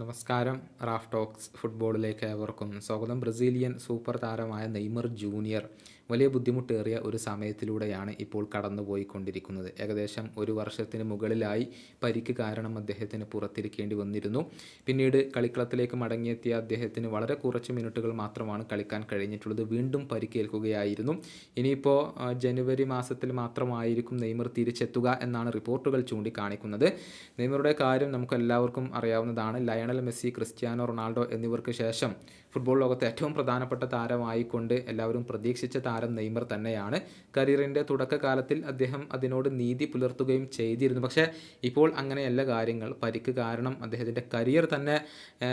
നമസ്കാരം. Raf talks ഫുട്ബോളിലേക്ക് ഏവർക്കും സ്വാഗതം. ബ്രസീലിയൻ സൂപ്പർ താരമായ നെയ്മർ ജൂനിയർ വലിയ ബുദ്ധിമുട്ടേറിയ ഒരു സമയത്തിലൂടെയാണ് ഇപ്പോൾ കടന്നുപോയിക്കൊണ്ടിരിക്കുന്നത്. ഏകദേശം ഒരു വർഷത്തിന് മുകളിലായി പരിക്ക് കാരണം അദ്ദേഹത്തിന് പുറത്തിരിക്കേണ്ടി വന്നിരുന്നു. പിന്നീട് കളിക്കളത്തിലേക്ക് മടങ്ങിയെത്തിയ അദ്ദേഹത്തിന് വളരെ കുറച്ച് മിനിറ്റുകൾ മാത്രമാണ് കളിക്കാൻ കഴിഞ്ഞിട്ടുള്ളത്. വീണ്ടും പരിക്കേൽക്കുകയായിരുന്നു. ഇനിയിപ്പോൾ ജനുവരി മാസത്തിൽ മാത്രമായിരിക്കും നെയ്മർ തിരിച്ചെത്തുക എന്നാണ് റിപ്പോർട്ടുകൾ ചൂണ്ടിക്കാണിക്കുന്നത്. നെയ്മറുടെ കാര്യം നമുക്ക് എല്ലാവർക്കും അറിയാവുന്നതാണ്. ലയണൽ മെസ്സി ക്രിസ്ത്യാനോ റൊണാൾഡോ എന്നിവർക്ക് ശേഷം ഫുട്ബോൾ ലോകത്തെ ഏറ്റവും പ്രധാനപ്പെട്ട താരമായിക്കൊണ്ട് എല്ലാവരും പ്രതീക്ഷിച്ച താരം നെയ്മർ തന്നെയാണ്. കരിയറിന്റെ തുടക്കകാലത്തിൽ അദ്ദേഹം അതിനോട് നീതി പുലർത്തുകയും ചെയ്തിരുന്നു. പക്ഷേ ഇപ്പോൾ അങ്ങനെയല്ല കാര്യങ്ങൾ. പരിക്ക് കാരണം അദ്ദേഹത്തിന്റെ കരിയർ തന്നെ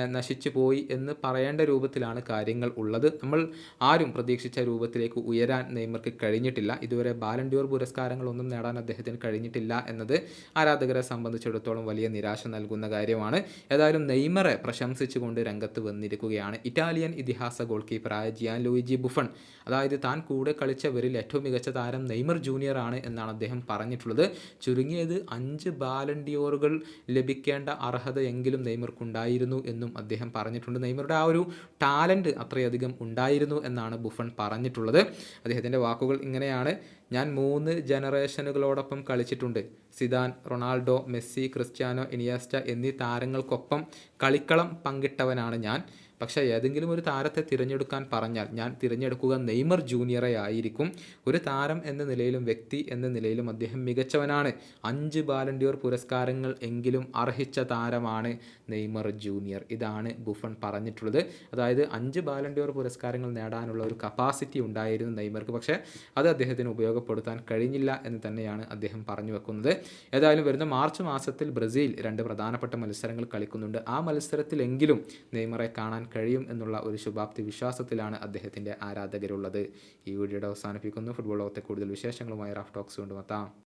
നശിച്ചു പോയി എന്ന് പറയേണ്ട രൂപത്തിലാണ് കാര്യങ്ങൾ ഉള്ളത്. നമ്മൾ ആരും പ്രതീക്ഷിച്ച രൂപത്തിലേക്ക് ഉയരാൻ നെയ്മർക്ക് കഴിഞ്ഞിട്ടില്ല. ഇതുവരെ ബാലൻഡ്യൂർ പുരസ്കാരങ്ങളൊന്നും നേടാൻ അദ്ദേഹത്തിന് കഴിഞ്ഞിട്ടില്ല എന്നത് ആരാധകരെ സംബന്ധിച്ചിടത്തോളം വലിയ നിരാശ നൽകുന്ന കാര്യമാണ്. ഏതായാലും നെയ്മറെ പ്രശംസിച്ചുകൊണ്ട് രംഗത്ത് വന്നിരിക്കുകയാണ്. ഇറ്റാലിയൻ ഇതിഹാസ ഗോൾ കീപ്പറായ ജിയാൻ ലൂയിജി ബുഫൺ അതായത് താൻ കൂടെ കളിച്ചവരിൽ ഏറ്റവും മികച്ച താരം നെയ്മർ ജൂനിയർ ആണ് എന്നാണ് അദ്ദേഹം പറഞ്ഞിട്ടുള്ളത്. ചുരുങ്ങിയത് അഞ്ച് ബാലൻഡിയോറുകൾ ലഭിക്കേണ്ട അർഹതയെങ്കിലും നെയ്മർക്കുണ്ടായിരുന്നു എന്നും അദ്ദേഹം പറഞ്ഞിട്ടുണ്ട്. നെയ്മറുടെ ആ ഒരു ടാലന്റ് അത്രയധികം ഉണ്ടായിരുന്നു എന്നാണ് ബുഫൺ പറഞ്ഞിട്ടുള്ളത്. അദ്ദേഹത്തിന്റെ വാക്കുകൾ ഇങ്ങനെയാണ്. ഞാൻ മൂന്ന് ജനറേഷനുകളോടൊപ്പം കളിച്ചിട്ടുണ്ട്. Zidane Ronaldo Messi Cristiano Iniesta എന്നീ താരങ്ങൾക്കൊപ്പം കളിക്കളം പങ്കിട്ടവനാണ് ഞാൻ. പക്ഷേ ഏതെങ്കിലും ഒരു താരത്തെ തിരഞ്ഞെടുക്കാൻ പറഞ്ഞാൽ ഞാൻ തിരഞ്ഞെടുക്കുക നെയ്മർ ജൂനിയറെ ആയിരിക്കും. ഒരു താരം എന്ന നിലയിലും വ്യക്തി എന്ന നിലയിലും അദ്ദേഹം മികച്ചവനാണ്. അഞ്ച് ബാലൻഡിയോർ പുരസ്കാരങ്ങൾ എങ്കിലും അർഹിച്ച താരമാണ് നെയ്മർ ജൂനിയർ ഇതാണ് ബുഫൺ പറഞ്ഞിട്ടുള്ളത്. അതായത് അഞ്ച് ബാലൻഡിയോർ പുരസ്കാരങ്ങൾ നേടാനുള്ള ഒരു കപ്പാസിറ്റി ഉണ്ടായിരുന്നു നെയ്മർക്ക്. പക്ഷേ അത് അദ്ദേഹത്തിന് ഉപയോഗപ്പെടുത്താൻ കഴിഞ്ഞില്ല എന്ന് തന്നെയാണ് അദ്ദേഹം പറഞ്ഞു വെക്കുന്നത്. ഏതായാലും വരുന്ന മാർച്ച് മാസത്തിൽ ബ്രസീൽ രണ്ട് പ്രധാനപ്പെട്ട മത്സരങ്ങൾ കളിക്കുന്നുണ്ട്. ആ മത്സരത്തിലെങ്കിലും നെയ്മറെ കാണാൻ കഴിയും എന്നുള്ള ഒരു ശുഭാപ്തി വിശ്വാസത്തിലാണ് അദ്ദേഹത്തിന്റെ ആരാധകരുള്ളത്. ഈ വീഡിയോയുടെ അവസാനിപ്പിക്കുന്നു. ഫുട്ബോൾ ലോകത്തെ കൂടുതൽ വിശേഷങ്ങളുമായി റാഫ് ടോക്സ് കൊണ്ടുമെത്താം